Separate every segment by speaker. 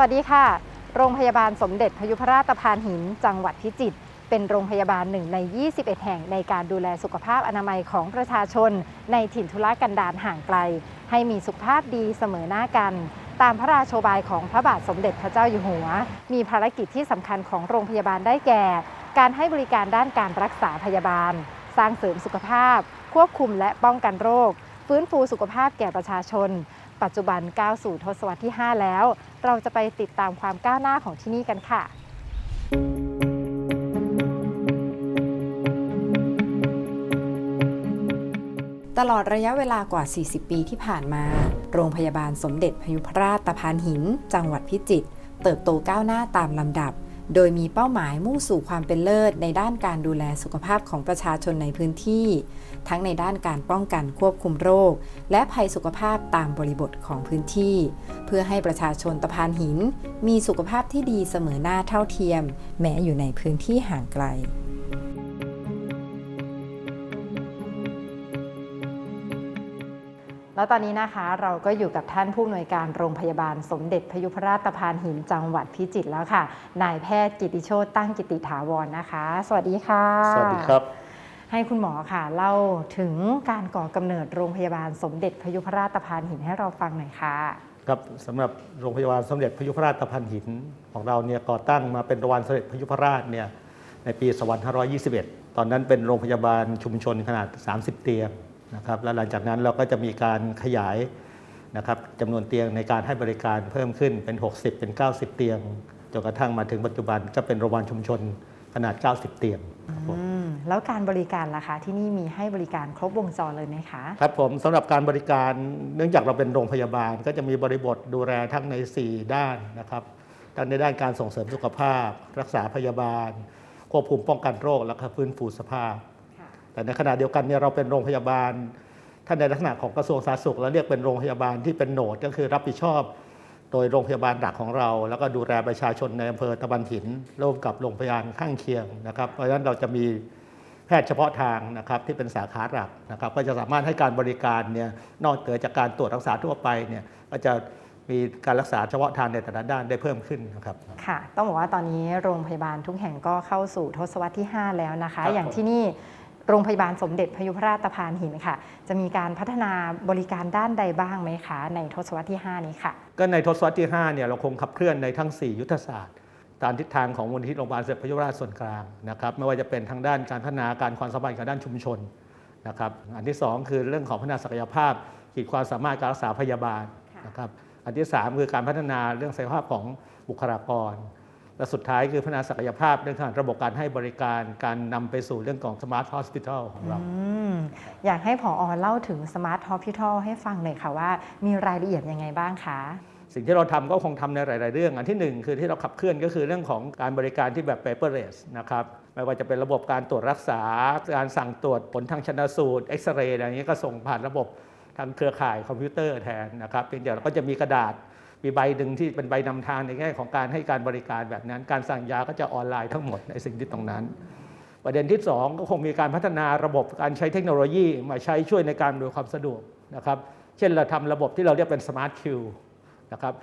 Speaker 1: วัสดีค่ะ โรงพยาบาลสมเด็จพยุพราชตะพานหิน จังหวัดพิจิตร เป็นโรงพยาบาลหนึ่งใน 21 แห่งในการดูแลสุขภาพอนามัยของประชาชน ในถิ่นทุรกันดารห่างไกล ให้มีสุขภาพดีเสมอหน้ากัน ตามพระราโชบายของพระบาทสมเด็จพระเจ้าอยู่หัว มีภารกิจที่สำคัญของโรงพยาบาลได้แก่ การให้บริการด้านการรักษาพยาบาล สร้างเสริมสุขภาพ ควบคุมและป้องกันโรค ฟื้นฟูสุขภาพแก่ประชาชน ปัจจุบันก้าวสู่ทศวรรษที่ 5 แล้ว เราจะไปติดตามความก้าวหน้าของที่นี่กันค่ะ ตลอดระยะเวลากว่า 40 ปีที่ผ่านมา โรงพยาบาลสมเด็จพยุพราชตะพานหิน จังหวัดพิจิตรเติบโตก้าวหน้าตามลำดับ โดยมีเป้าหมายมุ่งสู่ความเป็นเลิศในด้านการดูแลสุขภาพของประชาชนในพื้นที่ ทั้งในด้านการป้องกันควบคุมโรค และภัยสุขภาพตามบริบทของพื้นที่ เพื่อให้ประชาชนตะพานหิน มีสุขภาพที่ดีเสมอหน้าเท่าเทียม แม้อยู่ในพื้นที่ห่างไกล แล้วตอนนี้นะคะเราก็อยู่กับท่านผู้อำนวยการโรงพยาบาลสมเด็จพยุพราชตะพานหินจังหวัดพิจิตรแล้วค่ะ นายแพทย์กิติโชตตั้งกิติถาวรนะคะ สวัสดีค่ะ
Speaker 2: สวัสดีครับ
Speaker 1: ให้คุณหมอค่ะเล่าถึงการก่อกำเนิดโรงพยาบาลสมเด็จพยุพราชตะพานหินให้เราฟังหน่อยค่ะ
Speaker 2: ครับสำหรับโรงพยาบาลสมเด็จพยุพราชตะพันหินของเราเนี่ยก่อตั้งมาเป็นโรงพยาบาลสมเด็จพยุพราชเนี่ยในปี 2521 ตอนนั้นเป็นโรงพยาบาลชุมชนขนาด 30 เตียง นะครับแล้วหลังจากนั้นเราก็จะมีการขยายนะครับจำนวนเตียงในการให้บริการเพิ่มขึ้นเป็น 60 เป็น 90 เตียงจนกระทั่งมาถึงปัจจุบันก็เป็นโรงพยาบาลชุมชนขนาด 90 เตียงครับผม
Speaker 1: อืมแล้วการบริการล่ะคะที่นี่มีให้บริการครบวงจรเลยไหมคะ
Speaker 2: ครับผมสำหรับการบริการเนื่องจากเราเป็นโรงพยาบาล ก็จะมีบริบทดูแลทั้งใน 4 ด้านนะครับทั้งในด้านการส่งเสริมสุขภาพ รักษาพยาบาล ควบคุมป้องกันโรคและก็ฟื้นฟูสภาพ แต่ในขณะเดียวกันเนี่ยเราเป็นโรงพยาบาลท่านในลักษณะของกระทรวงสาธารณสุขเราเรียกเป็นโรงพยาบาลที่เป็นโหนดก็คือรับผิดชอบ โดยโรงพยาบาลหลักของเรา แล้วก็ดูแลประชาชนในอำเภอตะบันหินร่วมกับโรงพยาบาลข้างเคียงนะครับเพราะฉะนั้นเราจะมีแพทย์เฉพาะทางนะครับที่เป็นสาขาหลักนะครับก็จะสามารถให้การบริการเนี่ยนอกเหนือจากการตรวจรักษาทั่วไปเนี่ยก็จะมีการรักษาเฉพาะทางในแต่ละด้านได้เพิ่มขึ้นนะครับ
Speaker 1: ค่ะ ต้องบอกว่าตอนนี้โรงพยาบาลทุกแห่งก็เข้าสู่ทศวรรษที่ 5 แล้วนะคะ
Speaker 2: ครับ
Speaker 1: อย่างที่นี่ โรงพยาบาลสมเด็จพยุพราชตะพานหินค่ะ จะมีการพัฒนาบริการด้านใดบ้างไหมคะ ในทศวรรษที่ 5 นี้ค่ะ
Speaker 2: ก็ในทศวรรษที่ 5 เนี่ยเราคงขับเคลื่อนในทั้ง 4 ยุทธศาสตร์ ตามทิศทางของมูลนิธิโรงพยาบาลสมเด็จพยุพราชส่วนกลางนะครับไม่ว่าจะเป็นทางด้านการพัฒนาการความสัมพันธ์กับด้านชุมชนนะครับอันที่ 2 คือเรื่องของพัฒนาศักยภาพขีดความสามารถการรักษาพยาบาลนะครับอันที่ 3 คือการพัฒนาเรื่องศักยภาพของบุคลากร และสุดท้ายคือพัฒนาศักยภาพเรื่องของระบบการให้บริการการนำไปสู่เรื่องของ Smart Hospital ของเรา
Speaker 1: อืมอยากให้ผออเล่าถึง Smart Hospital ให้ฟังหน่อยค่ะว่ามีรายละเอียดยังไงบ้างคะ
Speaker 2: สิ่งที่เราทำก็คงทำในหลาย ๆ เรื่อง อันที่หนึ่งคือที่เราขับเคลื่อนก็คือเรื่องของการบริการที่แบบ paperless นะครับ ไม่ว่าจะเป็นระบบการตรวจรักษา การสั่งตรวจผลทางชนสูตรเอ็กซเรย์อะไรอย่างนี้ก็ส่งผ่านระบบทางเครือข่ายคอมพิวเตอร์แทนนะครับเพียงแต่เราก็จะมีกระดาษ มีใบหนึ่งที่เป็นใบนำทางในแง่ของการให้การบริการแบบนั้น การสั่งยาก็จะออนไลน์ทั้งหมดในสิ่งที่ตรงนั้น ประเด็นที่ 2 ก็คงมีการพัฒนาระบบการใช้เทคโนโลยีมาใช้ช่วยในการอำนวยความสะดวกนะครับเช่นเราทำระบบที่เราเรียกเป็นสมาร์ทคิวนะครับ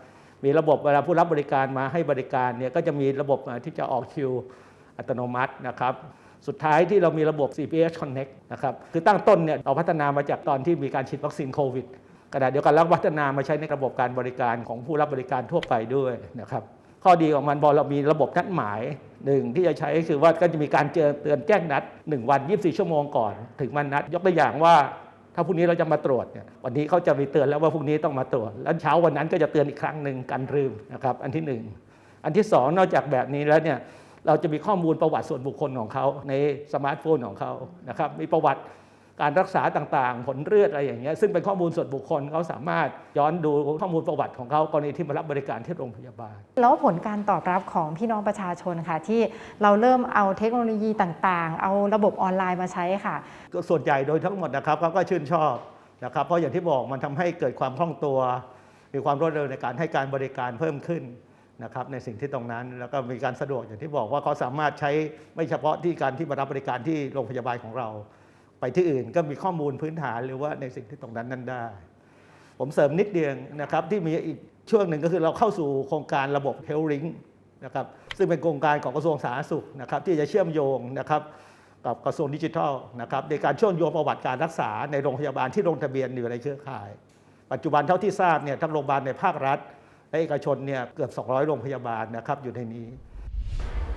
Speaker 2: มีระบบเวลาผู้รับบริการมาให้บริการเนี่ยก็จะมีระบบที่จะออกคิวอัตโนมัตินะครับสุดท้ายที่เรามีระบบ CPS Connect นะครับคือตั้งต้นเนี่ยเราพัฒนามาจากตอนที่มีการฉีดวัคซีนโควิด ขณะเดียวกันแล้วพัฒนามาใช้ในระบบการบริการของผู้รับบริการทั่วไปด้วยนะครับ ข้อดีของมันพอเรามีระบบนัดหมายหนึ่งที่จะใช้ก็คือว่าก็จะมีการเจอเตือนแจ้งนัด 1 วัน 24 ชั่วโมงก่อน ถึงวันนัด ยกตัวอย่างว่าถ้าพรุ่งนี้เราจะมาตรวจเนี่ยวันนี้เขาจะมีเตือนแล้วว่าพรุ่งนี้ต้องมาตรวจ แล้วเช้าวันนั้นก็จะเตือนอีกครั้งหนึ่งกันลืมนะครับอันที่หนึ่งอันที่สองนอกจากแบบนี้แล้วเนี่ยเราจะมีข้อมูลประวัติส่วนบุคคลของเขาในสมาร์ทโฟนของเขานะครับมีประวัติ การรักษาต่างๆ ผลเลือดอะไรอย่างเงี้ยซึ่งเป็นข้อมูลส่วนบุคคลเขาสามารถย้อนดูข้อมูลประวัติของเขากรณีที่มารับบริการที่โรงพยาบาล
Speaker 1: แล้วผลการตอบรับของพี่น้องประชาชนค่ะ ที่เราเริ่มเอาเทคโนโลยีต่างๆ เอาระบบออนไลน์มาใช้ค่ะ
Speaker 2: ก็ส่วนใหญ่โดยทั้งหมดนะครับเขาก็ชื่นชอบนะครับเพราะอย่างที่บอกมันทำให้เกิดความคล่องตัว มีความรวดเร็วในการให้การบริการเพิ่มขึ้นนะครับในสิ่งที่ตรงนั้นแล้วก็มีการสะดวกอย่างที่บอกว่าเขาสามารถใช้ไม่เฉพาะที่การที่มารับบริการที่โรงพยาบาลของเรา ไปที่อื่นก็มีข้อมูลพื้นฐานหรือว่าในสิ่งที่ตรงนั้นนั้นได้ ผมเสริมนิดเดียวนะครับที่มีอีกช่วงหนึ่งก็คือเราเข้าสู่โครงการระบบ Health Link นะครับซึ่งเป็นโครงการของกระทรวงสาธารณสุขนะครับที่จะเชื่อมโยงนะครับกับกระทรวงดิจิทัลนะครับในการเชื่อมโยงประวัติการรักษาในโรงพยาบาลที่ลงทะเบียนอยู่ในเครือข่าย ปัจจุบันเท่าที่ทราบเนี่ยทั้งโรงพยาบาลในภาครัฐและเอกชนเนี่ยเกือบ 200 โรงพยาบาลนะครับอยู่ในนี้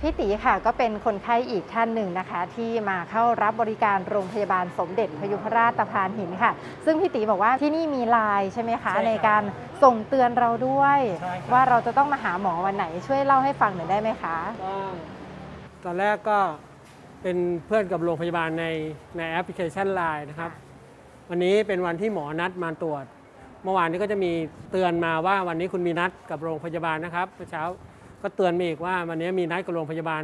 Speaker 1: พี่ตีค่ะก็เป็นคนไข้อีกท่านหนึ่งนะคะ ที่มาเข้ารับบริการโรงพยาบาลสมเด็จพยุพราชตะพานหินค่ะ ซึ่งพี่ตีบอกว่าที่นี่มีไลน์ใช่ไหมคะ
Speaker 3: ใช่ครับ
Speaker 1: ในการส่งเตือนเราด้วย
Speaker 3: ใช่ครับ
Speaker 1: ว่าเราจะต้องมาหาหมอวันไหนช่วยเล่าให้ฟังหน่อยได้ไหมคะ
Speaker 3: ก็ตอนแรกก็เป็นเพื่อนกับโรงพยาบาลในในแอปพลิเคชัน Line นะครับวันนี้เป็นวันที่หมอนัดมาตรวจ เมื่อวานนี้ก็จะมีเตือนมาว่าวันนี้คุณมีนัดกับโรงพยาบาลนะครับเมื่อเช้า ก็เตือนมาอีกว่าวันนี้มีนัดกับโรงพยาบาล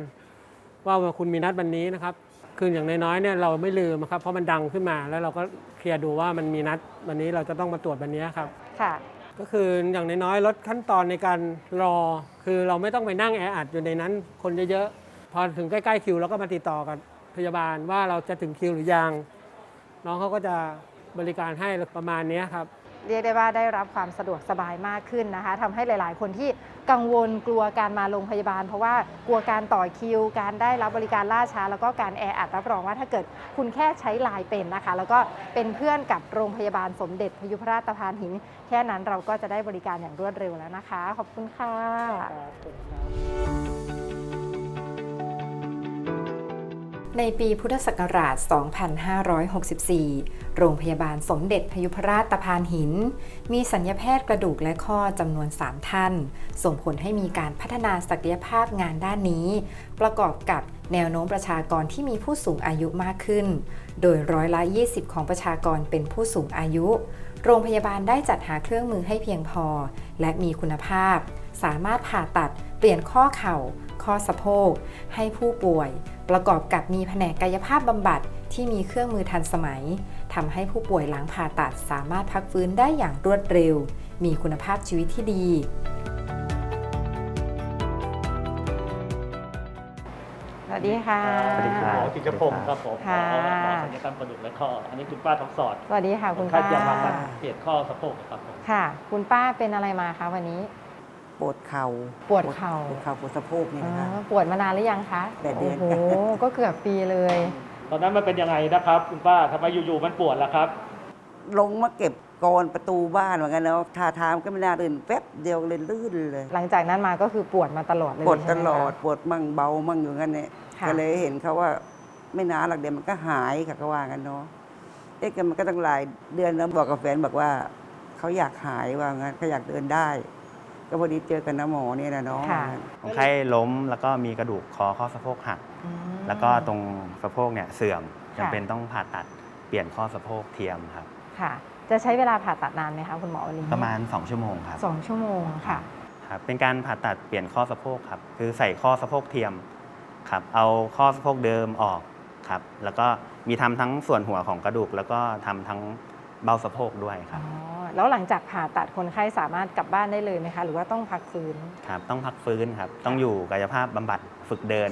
Speaker 3: ว่าคุณมีนัดวันนี้นะครับคืออย่างน้อยๆเนี่ยเราไม่ลืมครับเพราะมันดังขึ้นมาแล้วเราก็เคลียร์ดูว่ามันมีนัดวันนี้เราจะต้องมาตรวจวันนี้ครับ
Speaker 1: ค่ะ
Speaker 3: ก็คืออย่างน้อยๆลดขั้นตอนในการรอ คือเราไม่ต้องไปนั่งแออัดอยู่ในนั้น คนเยอะๆพอถึงใกล้ๆคิวเราก็มาติดต่อกับพยาบาลว่าเราจะถึงคิวหรือยังน้องเขาก็จะบริการให้ประมาณเนี้ยครับ
Speaker 1: เรียกได้ว่าได้รับความสะดวกสบายมากขึ้นนะคะทำให้หลาย ๆ คนที่กังวลกลัวการมาโรงพยาบาล เพราะว่ากลัวการต่อคิว การได้รับบริการล่าช้า แล้วก็การแออัดรับรองว่าถ้าเกิดคุณแค่ใช้ไลน์เป็นนะคะ แล้วก็เป็นเพื่อนกับโรงพยาบาลสมเด็จพยุพราชตะพานหิน แค่นั้นเราก็จะได้บริการอย่างรวดเร็วแล้วนะคะ ขอบคุณค่ะ ในปีพุทธศักราช 2564 โรงพยาบาลสมเด็จพยุพราชตะพานหิน มีสัญญาแพทย์กระดูกและข้อจำนวน 3 ท่าน ส่งผลให้มีการพัฒนาศักยภาพงานด้านนี้ ประกอบกับแนวโน้มประชากรที่มีผู้สูงอายุมากขึ้น โดยร้อยละ 20 ของประชากรเป็นผู้สูงอายุ โรงพยาบาลได้จัดหาเครื่องมือให้เพียงพอ และมีคุณภาพ สามารถผ่าตัดเปลี่ยนข้อเข่า ข้อสะโพก ให้ผู้ป่วย ประกอบกับมีแผนกกายภาพบำบัดที่มีเครื่องมือทันสมัยทำให้ผู้ป่วยหลังผ่าตัดสามารถพักฟื้นได้อย่างรวดเร็ว มีคุณภาพชีวิตที่ดี สวัสดีค่ะ
Speaker 4: สวัสดีครับ
Speaker 2: หมอกิจพงศ์ครับผม
Speaker 1: ค่ะ
Speaker 2: หมอหมอศัลยกรรมกระดูกและข้อ อันนี้คุณป้าทองสอด
Speaker 1: สวัสดีค่ะ คุณ
Speaker 2: นไข้
Speaker 1: ป้า
Speaker 2: จะมาการเปลี่ยนข้อสะโพกครับผม
Speaker 1: ค่ะ คุณป้าเป็นอะไรมาคะวันนี้
Speaker 4: ปวดเข่า
Speaker 1: ปวดเข่า
Speaker 4: ปวดเข่าปวดสะโพกนี่
Speaker 1: อ๋
Speaker 4: นะคะ
Speaker 1: อปวดมานานหรือยังคะ
Speaker 4: แปดเดือน
Speaker 1: โอ้โห ก็เกือบปีเลย
Speaker 2: ตอนนั้นมันเป็นยังไงนะครับคุณป้าทำไมอยู่ๆมันปวดล่ะครับ
Speaker 4: ลงมาเก็บกรอนประตูบ้านเหมือนกันแล้วทาทามก็ไม่น่าลื่นแป๊บเดียวเลยลื่นเลย
Speaker 1: หลังจากนั้นมาก็คือปวดมาตลอดเลย
Speaker 4: ปวด
Speaker 1: ใช่
Speaker 4: ต
Speaker 1: ไหมคะ
Speaker 4: ลอดปวดมั่งเบามั่งอยู่งั้นเนี่ย
Speaker 1: ค่ะ
Speaker 4: ก็เลยเห็นเขาว่าไม่นานหรอกเดี๋ยวมันก็หายค่ะก็ว่ากันเนาะเอ๊ะกันมันก็ตั้งหลายเดือนแล้วบอกกับแฟนบอกว่าเขาอยากหายว่างั้นเขาอยากเดินได้ ก็พอดีเจอกันนะหมอเนี่ยนะเนาะ
Speaker 1: ค่ะ
Speaker 5: คนไข้ล้มแล้วก็มีกระดูกคอข้อสะโพกหัก
Speaker 1: อืม
Speaker 5: แล้วก็ตรงสะโพกเนี่ยเสื่อม
Speaker 1: ค่ะ
Speaker 5: จำเป็นต้องผ่าตัดเปลี่ยนข้อสะโพกเทียมครับ
Speaker 1: ค่ะ จะใช้เวลาผ่าตัดนานไหมคะคุณหมอวันนี้
Speaker 5: ประมาณ 2 ชั่วโมงครับ
Speaker 1: สองชั่วโมงค่ะ
Speaker 5: ครับ เป็นการผ่าตัดเปลี่ยนข้อสะโพกครับ คือใส่ข้อสะโพกเทียมครับ เอาข้อสะโพกเดิมออกครับ แล้วก็มีทำทั้งส่วนหัวของกระดูก แล้วก็ทำทั้งเบ้าสะโพกด้วยค
Speaker 1: อ๋
Speaker 5: รั
Speaker 1: อ
Speaker 5: บ
Speaker 1: แล้วหลังจากผ่าตัดคนไข้สามารถกลับบ้านได้เลยไหมคะ หรือว่าต้องพักฟื้น
Speaker 5: ครับต้องพักฟื้นครับ ต้องอยู่กายภาพบำบัดฝึกเดิน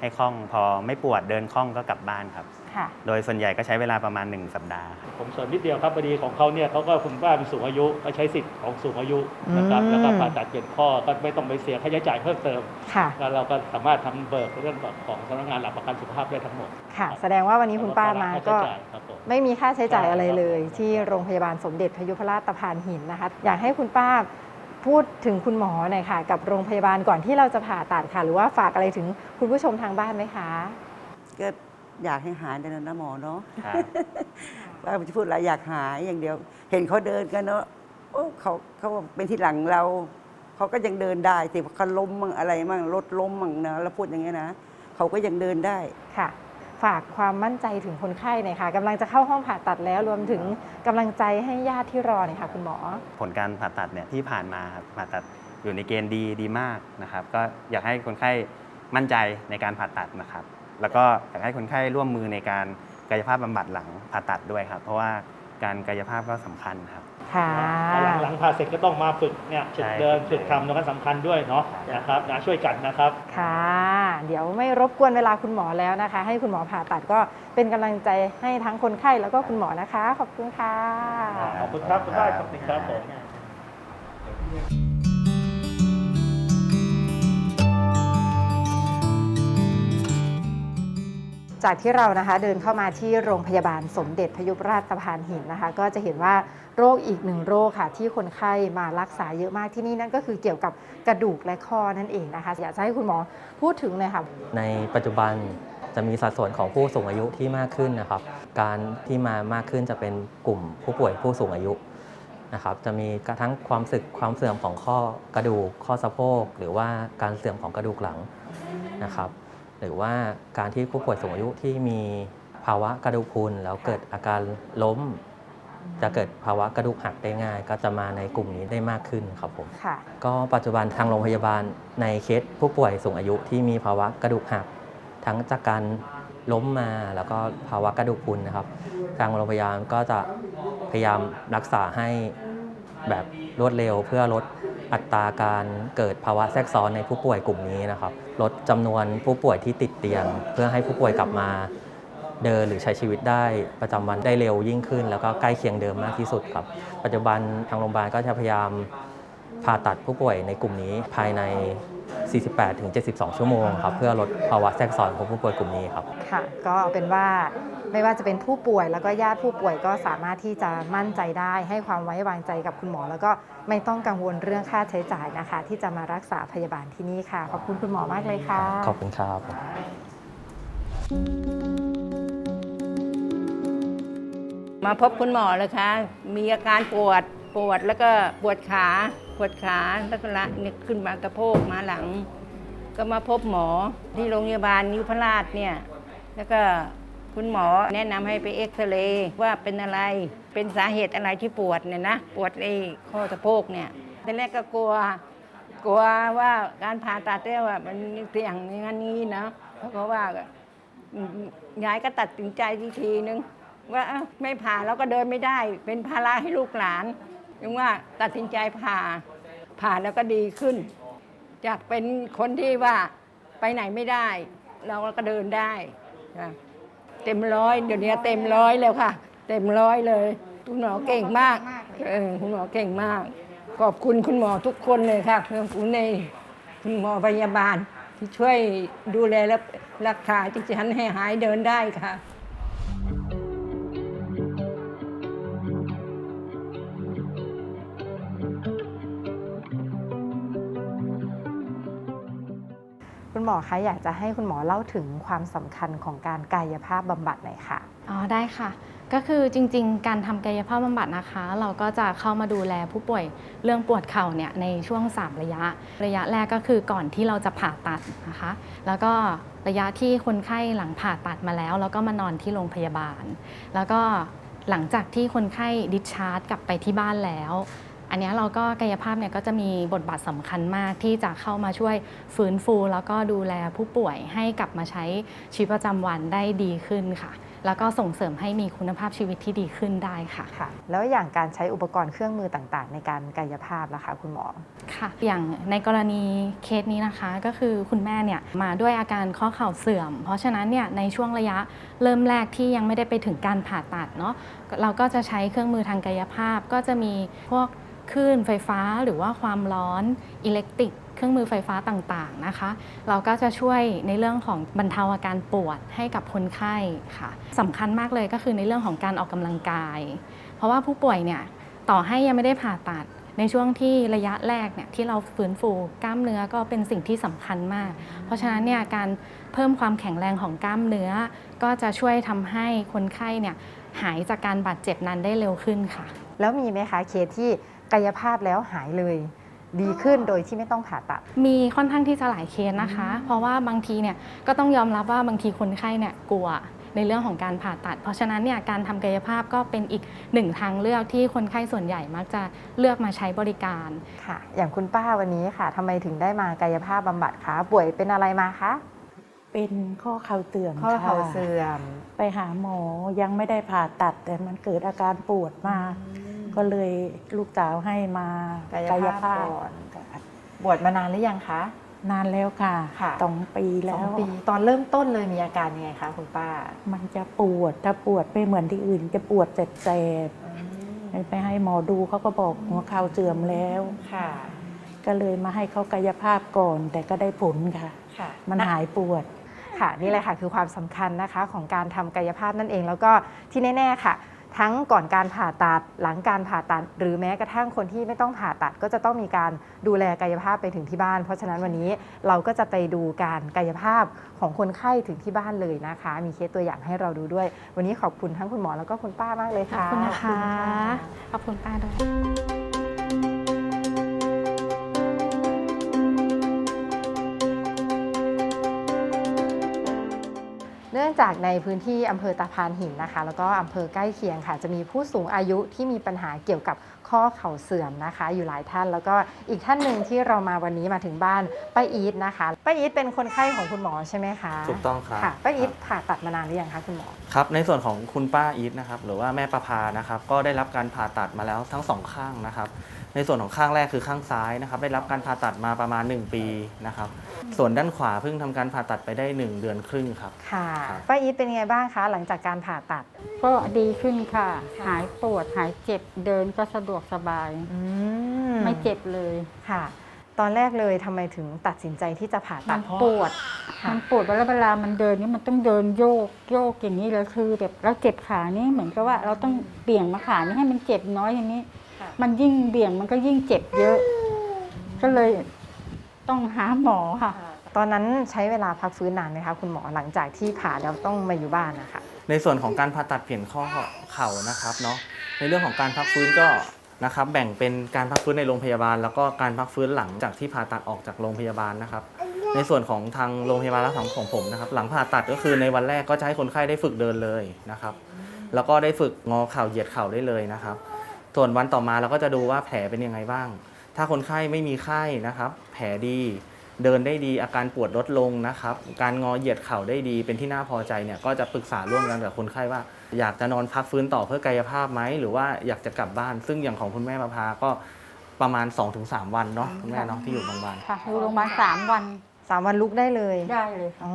Speaker 5: ให้คล่องพอไม่ปวดเดินคล่องก็กลับบ้านครับ
Speaker 1: ค่ะ
Speaker 5: โดยส่วนใหญ่ก็ใช้เวลาประมาณ 1 สัปดาห์ครับ
Speaker 2: ผมเสริมนิดเดียวครับพอดีของเขาเนี่ยเขาก็คุณป้าเป็นสูงอายุเขาใช้สิทธิ์ของสูงอายุนะครับ
Speaker 1: อืม
Speaker 2: แล้วก็ผ่าตัดเปลี่ยนข้อก็ไม่ต้องไปเสียค่าใช้จ่ายเพิ่มเติม
Speaker 1: ค่ะ
Speaker 2: แล้วเราก็สามารถทำเบิกเรื่องของสำนักงานหลักประกันสุขภาพได้ทั้งหมด
Speaker 1: ค่ะ แสดงว่าวันนี้คุณป้ามา
Speaker 2: ค่
Speaker 1: ก็
Speaker 2: ใช้จ่ายครับผม
Speaker 1: ไม่มีค่าใช้จ่ายอะไรเลย
Speaker 2: ใช่ครับ
Speaker 1: ที่โรงพยาบาลสมเด็จพยุพราชตะพานหินนะคะ อยากให้คุณป้าพูดถึงคุณหมอหน่อยค่ะ กับโรงพยาบาลก่อนที่เราจะผ่าตัดค่ะ หรือว่าฝากอะไรถึงคุณผู้ชมทางบ้านไหมคะ
Speaker 4: ก็อยากให้หายได้แล้วนะหมอเนาะ
Speaker 5: ครับ
Speaker 4: ว่าจะพูดอะไรอยากหายอย่างเดียว เห็นเขาเดินกันเนาะโอ้เขาเขาเป็นที่หลังเรา เขาก็ยังเดินได้สิเขาล้มมั่งอะไรมั่งรถล้มมั่งนะแล้วพูดอย่างเงี้ยนะเขาก็ยังเดินได้
Speaker 1: ค่ะ ฝากความมั่นใจถึงคนไข้หน่อยค่ะกำลังจะเข้าห้องผ่าตัดแล้วรวมถึงกำลังใจให้ญาติที่รอหน่อยค่ะ คุณหมอ
Speaker 5: ผลการผ่าตัดเนี่ยที่ผ่านมาครับผ่าตัดอยู่ในเกณฑ์ดีดีมากนะครับ ก็อยากให้คนไข้มั่นใจในการผ่าตัดนะครับ แล้วก็อยากให้คนไข้ร่วมมือในการกายภาพบำบัดหลังผ่าตัดด้วยครับ เพราะว่าการกายภาพก็สำคัญครับ
Speaker 1: ค่ะ
Speaker 2: หลังหลังผ่าเสร็จก็ต้องมาฝึกเนี่ยฝึก
Speaker 5: ใช่
Speaker 2: เดิน
Speaker 5: ฝึ
Speaker 2: ฝึ
Speaker 5: ก
Speaker 2: ก
Speaker 5: เดิน
Speaker 2: ทำตรงนั้นสำคัญด้วยเนาะนะครับนะช่วยกันนะครับ
Speaker 1: ค่ะ เดี๋ยวไม่รบกวนเวลาคุณหมอแล้วนะคะ ให้คุณหมอผ่าตัดก็เป็นกำลังใจให้ทั้งคนไข้แล้วก็คุณหมอนะคะ ขอบคุณค่ะ
Speaker 2: ขอบคุณครับคุณป้าขอบคุณครับผม
Speaker 1: จากที่เรานะคะเดินเข้ามาที่โรงพยาบาลสมเด็จพยุพราชสะพานหินนะคะ ก็จะเห็นว่าโรคอีกหนึ่งโรคค่ะ ที่คนไข้มารักษาเยอะมากที่นี่นั่นก็คือเกี่ยวกับกระดูกและข้อนั่นเองนะคะอยากจะให้คุณหมอพูดถึงเลยค่ะ
Speaker 6: ในปัจจุบันจะมีสัดส่วนของผู้สูงอายุที่มากขึ้นนะครับ การที่มามากขึ้นจะเป็นกลุ่มผู้ป่วยผู้สูงอายุนะครับ จะมีกระทั้งความสึกความเสื่อมของข้อกระดูกข้อสะโพกหรือว่าการเสื่อมของกระดูกหลังนะครับ หรือว่าการที่ผู้ป่วยสูงอายุที่มีภาวะกระดูกพรุนแล้วเกิดอาการล้ม จะเกิดภาวะกระดูกหักได้ง่าย ก็จะมาในกลุ่มนี้ได้มากขึ้นครับผม
Speaker 1: ค่ะ
Speaker 6: ก็ปัจจุบันทางโรงพยาบาลในเคสผู้ป่วยสูงอายุที่มีภาวะกระดูกหัก ทั้งจากการล้มมาแล้วก็ภาวะกระดูกพรุนนะครับ ทางโรงพยาบาลก็จะพยายามรักษาให้แบบรวดเร็วเพื่อลด อัตราการเกิดภาวะแทรกซ้อนในผู้ป่วยกลุ่มนี้นะครับ ลดจำนวนผู้ป่วยที่ติดเตียง เพื่อให้ผู้ป่วยกลับมาเดินหรือใช้ชีวิตได้ประจำวันได้เร็วยิ่งขึ้น แล้วก็ใกล้เคียงเดิมมากที่สุดครับ ปัจจุบันทางโรงพยาบาลก็จะพยายามผ่าตัดผู้ป่วยในกลุ่มนี้ภายใน 48-72 ชั่วโมงครับเพื่อลดภาวะแทรกซ้อนของผู้ป่วยกลุ่มนี้ครับ
Speaker 1: ค่ะ ก็เอาเป็นว่าไม่ว่าจะเป็นผู้ป่วยแล้วก็ญาติผู้ป่วยก็สามารถที่จะมั่นใจได้ให้ความไว้วางใจกับคุณหมอ แล้วก็ไม่ต้องกังวลเรื่องค่าใช้จ่ายนะคะ ที่จะมารักษาพยาบาลที่นี่ค่ะ ขอบคุณคุณหมอมากเลยค่ะ
Speaker 6: ขอบคุณครับ
Speaker 7: มาพบคุณหมอเลยค่ะมีอาการปวดปวดแล้วก็ปวดขา ปวดขาแล้วก็ละเนี่ยขึ้นมากระโพกมาหลัง ก็มาพบหมอที่โรงพยาบาลยุพราชเนี่ยแล้วก็คุณหมอแนะนำให้ไปเอ็กซเรย์ว่าเป็นอะไรเป็นสาเหตุอะไรที่ปวดเนี่ยนะปวดไอ้ข้อสะโพกเนี่ยตอนแรกก็กลัวกลัวว่าการผ่าตัดเนี่ยว่ามันเสี่ยงอย่างนั้นนี้นะเพราะว่าอืมยายก็ตัดสินใจทีทีนึง ว่าเอ้าไม่ผ่าแล้วก็เดินไม่ได้ เป็นภาระให้ลูกหลาน ยังว่าตัดสินใจผ่าผ่าแล้วก็ดีขึ้น จากเป็นคนที่ว่าไปไหนไม่ได้ เราก็เดินได้ค่ะเต็มร้อยเดี๋ยวนี้เต็มร้อยแล้วค่ะ เต็มร้อยเลยคุณหมอเก่งมากเออคุณหมอเก่งมาก ขอบคุณคุณหมอทุกคนเลยค่ะขอบคุณในคุณหมอพยาบาลที่ช่วยดูแลและรักษาที่ฉันให้หายเดินได้ค่ะ
Speaker 1: คุณหมอคะอยากจะให้คุณหมอเล่าถึงความสำคัญของการกายภาพบำบัดหน่อยค่ะ
Speaker 8: อ๋อได้ค่ะ ก็คือจริงๆ การทำกายภาพบำบัดนะคะ เราก็จะเข้ามาดูแลผู้ป่วยเรื่องปวดเข่าเนี่ยในช่วง 3 ระยะ ระยะแรกก็คือก่อนที่เราจะผ่าตัดนะคะ แล้วก็ระยะที่คนไข้หลังผ่าตัดมาแล้ว แล้วก็มานอนที่โรงพยาบาล แล้วก็หลังจากที่คนไข้ดิชาร์จกลับไปที่บ้านแล้ว อันเนี้ยเราก็กายภาพเนี่ยก็จะมีบทบาทสำคัญมากที่จะเข้ามาช่วยฟื้นฟู แล้วก็ดูแลผู้ป่วยให้กลับมาใช้ชีวิตประจำวันได้ดีขึ้นค่ะ แล้วก็ส่งเสริมให้มีคุณภาพชีวิตที่ดีขึ้นได้ค่ะ
Speaker 1: ค่ะ แล้วอย่างการใช้อุปกรณ์เครื่องมือต่างๆ ในการกายภาพล่ะคะคุณหมอ
Speaker 8: ค่ะอย่างในกรณีเคสนี้นะคะ ก็คือคุณแม่เนี่ยมาด้วยอาการข้อเข่าเสื่อม เพราะฉะนั้นเนี่ยในช่วงระยะเริ่มแรกที่ยังไม่ได้ไปถึงการผ่าตัดเนาะ เราก็จะใช้เครื่องมือทางกายภาพ ก็จะมีพวกคลื่นไฟฟ้าหรือว่าความร้อนอิเล็กตริก เครื่องมือไฟฟ้าต่างๆนะคะ เราก็จะช่วยในเรื่องของบรรเทาอาการปวดให้กับคนไข้ค่ะสำคัญมากเลยก็คือในเรื่องของการออกกำลังกาย เพราะว่าผู้ป่วยเนี่ยต่อให้ยังไม่ได้ผ่าตัดในช่วงที่ระยะแรกเนี่ยที่เราฟื้นฟูกล้ามเนื้อก็เป็นสิ่งที่สำคัญมาก เพราะฉะนั้นเนี่ยการเพิ่มความแข็งแรงของกล้ามเนื้อ ก็จะช่วยทำให้คนไข้เนี่ย หายจากการบาดเจ็บนั้นได้เร็วขึ้นค่ะ
Speaker 1: แล้วมีไหมคะเคสที่กายภาพแล้วหายเลยดีขึ้นโดยที่ไม่ต้องผ่าตัด
Speaker 8: มีค่อนข้างที่จะหลายเคสนะคะ เพราะว่าบางทีเนี่ยก็ต้องยอมรับว่าบางทีคนไข้เนี่ยกลัวในเรื่องของการผ่าตัด เพราะฉะนั้นเนี่ยการทำกายภาพก็เป็นอีกหนึ่งทางเลือกที่คนไข้ส่วนใหญ่มักจะเลือกมาใช้บริการ
Speaker 1: ค่ะ อย่างคุณป้าวันนี้ค่ะทำไมถึงได้มากายภาพบำบัดคะป่วยเป็นอะไรมาคะ
Speaker 9: เป็นข้อเข่าเสื่อม
Speaker 1: ข้อเข่า
Speaker 9: ค่ะ
Speaker 1: เสื่อม
Speaker 9: ไปหาหมอยังไม่ได้ผ่าตัด แต่มันเกิดอาการปวดมากก็เลยลูกสาวให้มากา
Speaker 1: ยภาพก่อนบวชมานานหรือยังคะ
Speaker 9: นานแล้วค่ะ
Speaker 1: ค่ะ
Speaker 9: สองปี
Speaker 1: ส
Speaker 9: แล้
Speaker 1: อง
Speaker 9: ว
Speaker 1: ปีตอนเริ่มต้นเลยมีอาการยังไงคะคุณป้า
Speaker 9: มันจะปวดถ้าปวดไม่เหมือนที่อื่น จะปวดแสบๆไปให้หมอดูเขาก็บอกหัวเข่าเสื่อมแล้ว
Speaker 1: ค่ะ
Speaker 9: ก็เลยมาให้เขากายภาพก่อน แต่ก็ได้ผลค่ะ
Speaker 1: ค่ะ
Speaker 9: มันหายปวด
Speaker 1: ค่ะนี่แหละค่ะคือความสำคัญนะคะของการทำกายภาพนั่นเอง แล้วก็ที่แน่ๆค่ะ ทั้งก่อนการผ่าตัดหลังการผ่าตัด หรือแม้กระทั่งคนที่ไม่ต้องผ่าตัด ก็จะต้องมีการดูแลกายภาพไปถึงที่บ้าน เพราะฉะนั้นวันนี้เราก็จะไปดูการกายภาพของคนไข้ถึงที่บ้านเลยนะคะ มีเคสตัวอย่างให้เราดูด้วย วันนี้ขอบคุณทั้งคุณหมอแล้วก็คุณป้ามากเลย
Speaker 8: ขอบ
Speaker 1: ค่ะ
Speaker 8: คุณนะคะขอบคุณป้าด้วย
Speaker 1: จากในพื้นที่อำเภอตาพานหินนะคะ แล้วก็อำเภอใกล้เคียงค่ะ จะมีผู้สูงอายุที่มีปัญหาเกี่ยวกับข้อเข่าเสื่อมนะคะ อยู่หลายท่าน แล้วก็อีกท่านหนึ่งที่เรามาวันนี้มาถึงบ้านป้าอีทนะคะป้าอีทเป็นคนไข้ของคุณหมอใช่ไหมคะ
Speaker 10: ถูกต้องครับ
Speaker 1: ค่ะป้าอีทผ่าตัดมานานหรือยังคะคุณหมอ
Speaker 10: ครับในส่วนของคุณป้าอีทนะครับหรือว่าแม่ประภานะครับก็ได้รับการผ่าตัดมาแล้วทั้งสองข้างนะครับ ในส่วนของข้างแรกคือข้างซ้ายนะครับ ได้รับการผ่าตัดมาประมาณ 1 ปีนะครับ ส่วนด้านขวาเพิ่งทำการผ่าตัดไปได้ 1 เดือนครึ่งครับ
Speaker 1: ค่ะ
Speaker 10: ครับ
Speaker 1: ป้าอีทเป็นยังไงบ้างคะหลังจากการผ่าตัด
Speaker 11: ก็ดีขึ้นค่ะหายปวดหายเจ็บเดินก็สะดวกสบาย
Speaker 1: อืม
Speaker 11: ไม่เจ็บเลย
Speaker 1: ค่ะ ตอนแรกเลยทำไมถึงตัดสินใจที่จะผ่าตั
Speaker 11: มั
Speaker 1: ด
Speaker 11: น
Speaker 1: เพราะ
Speaker 11: ปวด
Speaker 1: ค่ะ
Speaker 11: มันปวดเวลาเวลามันเดินนี่มันต้องเดินโยกโยกอย่างนี้เลยคือแบบเราเจ็บขานี่เหมือนกับว่าเราต้องเบี่ยงมาขานี่ให้มันเจ็บน้อยอย่างนี้ มันยิ่งเบี่ยงมันก็ยิ่งเจ็บเยอะ ก็เลยต้องหาหมอค่ะ
Speaker 1: ตอนนั้นใช้เวลาพักฟื้นนานไหมคะคุณหมอหลังจากที่ผ่าแล้วต้องมาอยู่บ้านนะคะ
Speaker 10: ในส่วนของการผ่าตัดเปลี่ยนข้อเข่านะครับเนาะในเรื่องของการพักฟื้นก็นะครับแบ่งเป็นการพักฟื้นในโรงพยาบาล แล้วก็การพักฟื้นหลังจากที่ผ่าตัดออกจากโรงพยาบาลนะครับ ในส่วนของทางโรงพยาบาลและของผมนะครับหลังผ่าตัดก็คือในวันแรกก็จะให้คนไข้ได้ฝึกเดินเลยนะครับ แล้วก็ได้ฝึกงอเข่าเหยียดเข่าได้เลยนะครับ ส่วนวันต่อมาเราก็จะดูว่าแผลเป็นยังไงบ้าง ถ้าคนไข้ไม่มีไข้นะครับ แผลดี เดินได้ดีอาการปวดลดลงนะครับ การงอเหยียดเข่าได้ดี เป็นที่น่าพอใจเนี่ยก็จะปรึกษาร่วมกันกับคนไข้ว่า อยากจะนอนพักฟื้นต่อเพื่อกายภาพไหมหรือว่าอยากจะกลับบ้าน ซึ่งอย่างของคุณแม่ประภาก็ประมาณ 2-3 วันเนาะคุณแม่เนาะที่อยู่โรงพยาบาล
Speaker 11: ค่ะอยู่โรงพยาบาลสามวัน
Speaker 1: สามวันลุกได้เลย
Speaker 11: ได้เลย
Speaker 1: อ๋อ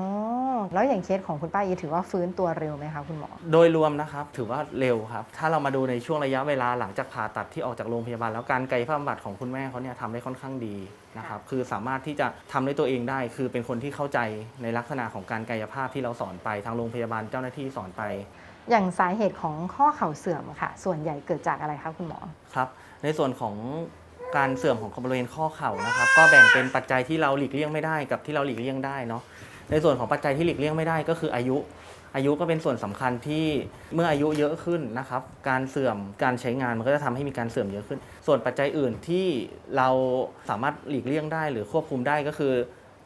Speaker 1: แล้วอย่างเคสของคุณป้าอีทถือว่าฟื้นตัวเร็วไหมคะคุณหมอ
Speaker 10: โดยรวมนะครับถือว่าเร็วครับ ถ้าเรามาดูในช่วงระยะเวลาหลังจากผ่าตัดที่ออกจากโรงพยาบาล แล้วการกายภาพบำบัดของคุณแม่เขาเนี่ยทำได้ค่อนข้างดีนะครับคือสามารถที่จะทำด้วยตัวเองได้ คือเป็นคนที่เข้าใจในลักษณะของการกายภาพที่เราสอนไปทางโรงพยาบาลเจ้าหน้าที่สอนไป
Speaker 1: อย่างสาเหตุของข้อเข่าเสื่อมค่ะ ส่วนใหญ่เกิดจากอะไรคะคุณหมอ
Speaker 10: ครับในส่วนของ การเสื่อมของบริเวณข้อเข่านะครับ ก็แบ่งเป็นปัจจัยที่เราหลีกเลี่ยงไม่ได้กับที่เราหลีกเลี่ยงได้เนาะในส่วนของปัจจัยที่หลีกเลี่ยงไม่ได้ก็คืออายุ อายุก็เป็นส่วนสำคัญที่เมื่ออายุเยอะขึ้นนะครับ การเสื่อมการใช้งานมันก็จะทำให้มีการเสื่อมเยอะขึ้น ส่วนปัจจัยอื่นที่เราสามารถหลีกเลี่ยงได้หรือควบคุมได้ก็คือ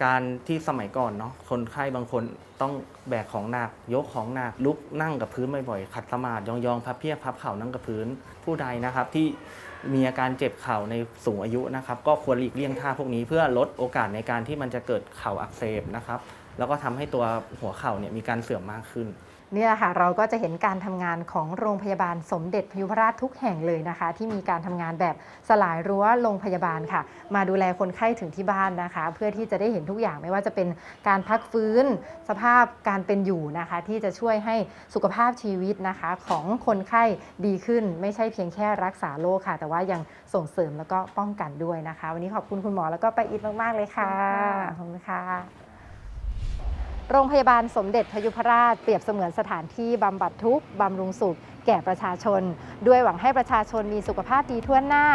Speaker 10: การที่สมัยก่อนเนาะคนไข้บางคนต้องแบกของหนักยกของหนักลุกนั่งกับพื้นบ่อยๆขัดสมาธิยองๆพับเพียบพับเข่านั่งกับพื้นผู้ใดนะครับที่ มีอาการเจ็บเข่าในสูงอายุนะครับ ก็ควรหลีกเลี่ยงท่าพวกนี้เพื่อลดโอกาสในการที่มันจะเกิดเข่าอักเสบนะครับ แล้วก็ทำให้ตัวหัวเข่าเนี่ยมีการเสื่อมมากขึ้น
Speaker 1: เนี่ยค่ะเราก็จะเห็นการทำงานของโรงพยาบาลสมเด็จพยุพราชทุกแห่งเลยนะคะ ที่มีการทำงานแบบสลายรั้วโรงพยาบาลค่ะ มาดูแลคนไข้ถึงที่บ้านนะคะ เพื่อที่จะได้เห็นทุกอย่างไม่ว่าจะเป็นการพักฟื้น สภาพการเป็นอยู่นะคะ ที่จะช่วยให้สุขภาพชีวิตนะคะ ของคนไข้ดีขึ้น ไม่ใช่เพียงแค่รักษาโรคค่ะ แต่ว่ายังส่งเสริมแล้วก็ป้องกันด้วยนะคะ วันนี้ขอบคุณคุณหมอแล้วก็ป้าอิทมากๆเลยค่ะขอบคุณค่ะ โรงพยาบาลสมเด็จพยุพราชเปรียบเสมือนสถานที่บำบัดทุกข์บำรุงสุข แก่ประชาชน ด้วยหวังให้ประชาชนมีสุขภาพดีทั่วหน้า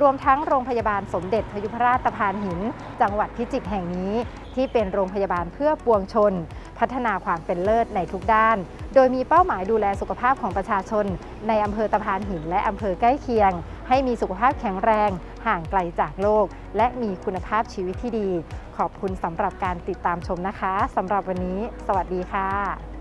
Speaker 1: รวมทั้งโรงพยาบาลสมเด็จพยุพราชตะพานหิน จังหวัดพิจิตรแห่งนี้ ที่เป็นโรงพยาบาลเพื่อปวงชน พัฒนาความเป็นเลิศในทุกด้าน โดยมีเป้าหมายดูแลสุขภาพของประชาชน ในอำเภอตะพานหินและอำเภอใกล้เคียง ให้มีสุขภาพแข็งแรง ห่างไกลจากโรคและมีคุณภาพชีวิตที่ดี ขอบคุณสำหรับการติดตามชมนะคะสำหรับวันนี้ สวัสดีค่ะ